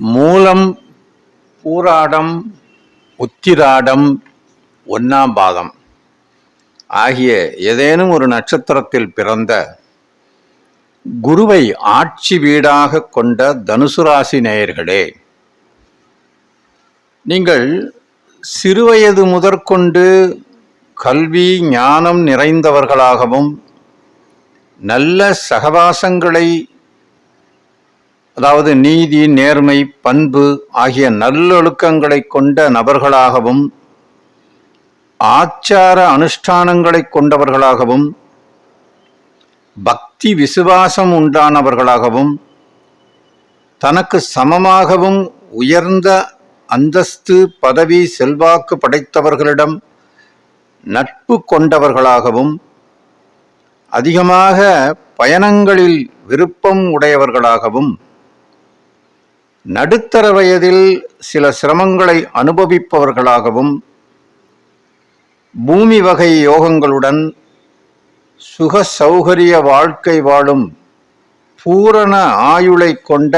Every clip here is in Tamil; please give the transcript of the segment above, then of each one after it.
மூலம் பூராடம் உத்திராடம் ஒன்னாம் பாதம் ஆகிய ஏதேனும் ஒரு நட்சத்திரத்தில் பிறந்த குருவை ஆட்சி வீடாக கொண்ட தனுசு ராசி நேயர்களே நீங்கள் சிறுவயது முதற்கொண்டு கல்வி ஞானம் நிறைந்தவர்களாகவும் நல்ல சகவாசங்களை அதாவது நீதி நேர்மை பண்பு ஆகிய நல்லொழுக்கங்களை கொண்ட நபர்களாகவும் ஆச்சார அனுஷ்டானங்களை கொண்டவர்களாகவும் பக்தி விசுவாசம் உண்டானவர்களாகவும் தனக்கு சமமாகவும் உயர்ந்த அந்தஸ்து பதவி செல்வாக்கு படைத்தவர்களிடம் நட்பு கொண்டவர்களாகவும் அதிகமாக பயணங்களில் விருப்பம் உடையவர்களாகவும் நடுத்தர வயதில் சில சிரமங்களை அனுபவிப்பவர்களாகவும் பூமி வகை யோகங்களுடன் சுக சௌகரிய வாழ்க்கை வாழும் பூரண ஆயுளை கொண்ட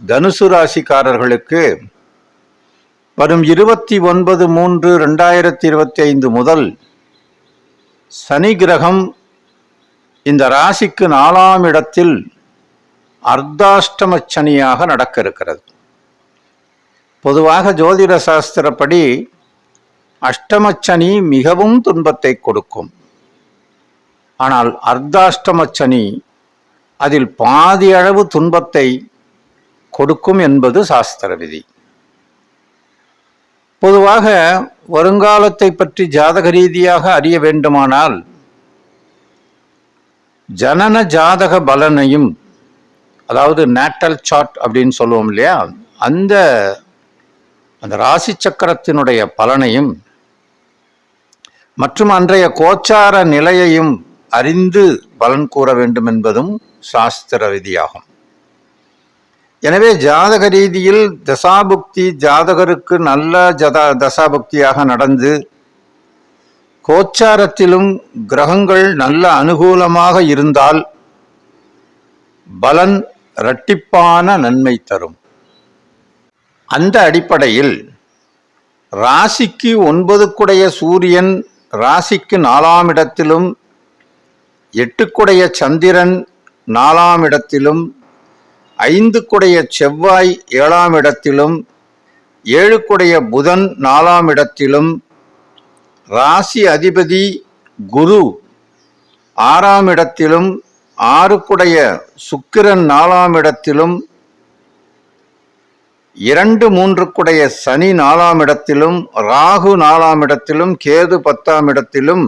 தனுசு ராசிக்காரர்களுக்கு வரும் இருபத்தி ஒன்பது மூன்று ரெண்டாயிரத்தி இருபத்தி ஐந்து முதல் சனி கிரகம் இந்த ராசிக்கு நாலாம் இடத்தில் அர்த்தாஷ்டம சனியாக நடக்க இருக்கிறது பொதுவாக ஜோதிட சாஸ்திரப்படி அஷ்டமச்சனி மிகவும் துன்பத்தை கொடுக்கும். ஆனால் அர்த்தாஷ்டமச்சனி அதில் பாதி அளவு துன்பத்தை கொடுக்கும் என்பது சாஸ்திர விதி பொதுவாக வருங்காலத்தை பற்றி ஜாதக ரீதியாக அறிய வேண்டுமானால் ஜனன ஜாதக பலனையும் அதாவது நேட்டல் சார்ட் அப்படின்னு சொல்லுவோம் இல்லையா? அந்த அந்த ராசி சக்கரத்தினுடைய பலனையும் மற்றும் அன்றைய கோச்சார நிலையையும் அறிந்து பலன் கூற வேண்டும் என்பதும் சாஸ்திர விதியாகும். எனவே ஜாதக ரீதியில் தசாபுக்தி ஜாதகருக்கு நல்ல ஜதா தசாபுக்தியாக நடந்து கோச்சாரத்திலும் கிரகங்கள் நல்ல அனுகூலமாக இருந்தால் பலன் இரட்டிப்பான நன்மை தரும். அந்த அடிப்படையில் ராசிக்கு ஒன்பதுக்குடைய சூரியன் ராசிக்கு நாலாம் இடத்திலும் எட்டுக்குடைய சந்திரன் நாலாம் இடத்திலும் ஐந்துக்குடைய செவ்வாய் ஏழாம் இடத்திலும் ஏழுக்குடைய புதன் நாலாம் இடத்திலும் ராசி அதிபதி குரு ஆறாம் இடத்திலும் ஆறுக்குடைய சுக்கிரன் நாலாம் இடத்திலும் இரண்டு மூன்றுக்குடைய சனி நாலாம் இடத்திலும் ராகு நாலாம் இடத்திலும் கேது பத்தாம் இடத்திலும்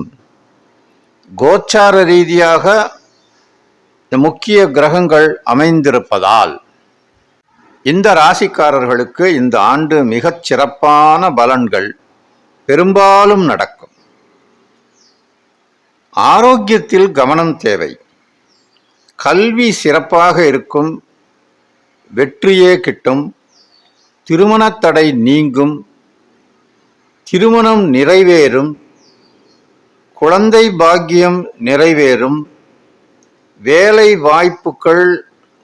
கோச்சார ரீதியாக முக்கிய கிரகங்கள் அமைந்திருப்பதால் இந்த ராசிக்காரர்களுக்கு இந்த ஆண்டு மிகச் சிறப்பான பலன்கள் பெரும்பாலும் நடக்கும். ஆரோக்கியத்தில் கவனம் தேவை. கல்வி சிறப்பாக இருக்கும் வெற்றியே கிட்டும் திருமணத்தடை நீங்கும் திருமணம் நிறைவேறும் குழந்தை பாக்கியம் நிறைவேறும் வேலை வாய்ப்புகள்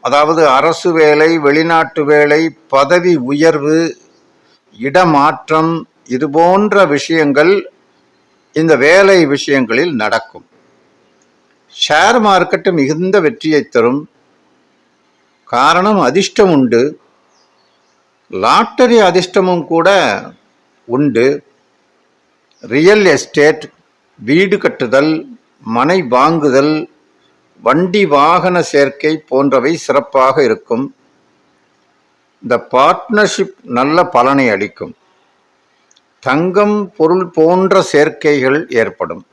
அதாவது அரசு வேலை வெளிநாட்டு வேலை பதவி உயர்வு இடமாற்றம் இது போன்ற விஷயங்கள் இந்த வேலை விஷயங்களில் நடக்கும். ஷேர் மார்க்கெட்டு மிகுந்த வெற்றியை தரும். காரணம் அதிர்ஷ்டம் உண்டு. லாட்டரி அதிர்ஷ்டமும் கூட உண்டு. ரியல் எஸ்டேட் வீடு கட்டுதல் மனை வாங்குதல் வண்டி வாகன சேர்க்கை போன்றவை சிறப்பாக இருக்கும். இந்த பார்ட்னர்ஷிப் நல்ல பலனை அளிக்கும். தங்கம் பொருள் போன்ற சேர்க்கைகள் ஏற்படும்.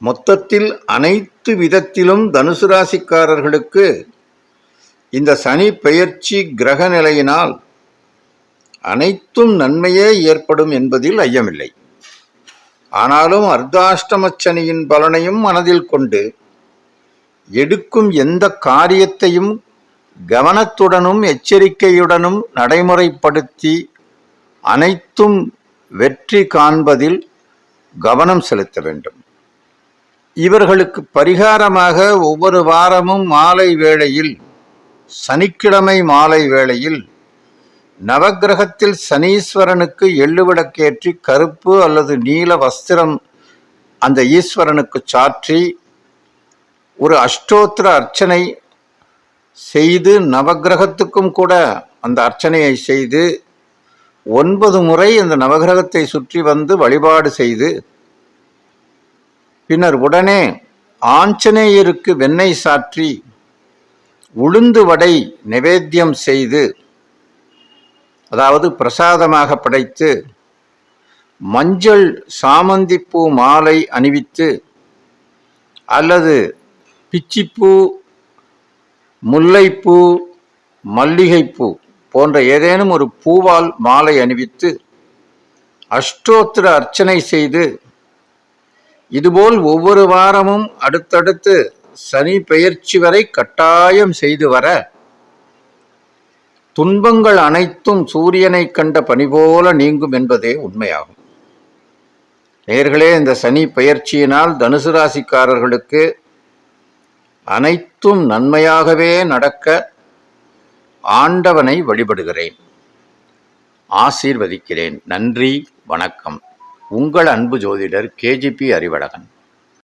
மொத்தத்தில் அனைத்து விதத்திலும் தனுசு ராசிக்காரர்களுக்கு இந்த சனி பெயர்ச்சி கிரக நிலையினால் அனைத்தும் நன்மையே ஏற்படும் என்பதில் ஐயமில்லை. ஆனாலும் அர்த்தாஷ்டம சனியின் பலனையும் மனதில் கொண்டு எடுக்கும் எந்த காரியத்தையும் கவனத்துடனும் எச்சரிக்கையுடனும் நடைமுறைப்படுத்தி அனைத்தும் வெற்றி காண்பதில் கவனம் செலுத்த வேண்டும். இவர்களுக்கு பரிகாரமாக ஒவ்வொரு வாரமும் மாலை வேளையில் சனிக்கிழமை மாலை வேளையில் நவக்கிரகத்தில் சனீஸ்வரனுக்கு எள்ளு விளக்கேற்றி கருப்பு அல்லது நீல வஸ்திரம் அந்த ஈஸ்வரனுக்கு சாற்றி ஒரு அஷ்டோத்திர அர்ச்சனை செய்து நவக்கிரகத்துக்கும் கூட அந்த அர்ச்சனையை செய்து ஒன்பது முறை அந்த நவகிரகத்தை சுற்றி வந்து வழிபாடு செய்து பின்னர் உடனே ஆஞ்சநேயருக்கு வெண்ணெய் சாற்றி உளுந்து வடை நிவேத்தியம் செய்து அதாவது பிரசாதமாக படைத்து மஞ்சள் சாமந்திப்பூ மாலை அணிவித்து அல்லது பிச்சிப்பூ முல்லைப்பூ மல்லிகைப்பூ போன்ற ஏதேனும் ஒரு பூவால் மாலை அணிவித்து அஷ்டோத்திர அர்ச்சனை செய்து இதுபோல் ஒவ்வொரு வாரமும் அடுத்தடுத்து சனி பெயர்ச்சி வரை கட்டாயம் செய்து வர துன்பங்கள் அனைத்தும் சூரியனை கண்ட பணி போல நீங்கும் என்பதே உண்மையாகும். நேர்களே இந்த சனி பெயர்ச்சியினால் தனுசு ராசிக்காரர்களுக்கு அனைத்தும் நன்மையாகவே நடக்க ஆண்டவனை வழிபடுகிறேன். ஆசீர்வதிக்கிறேன். நன்றி வணக்கம். உங்கள் அன்பு ஜோதிடர் கேஜிபி அறிவழகன்.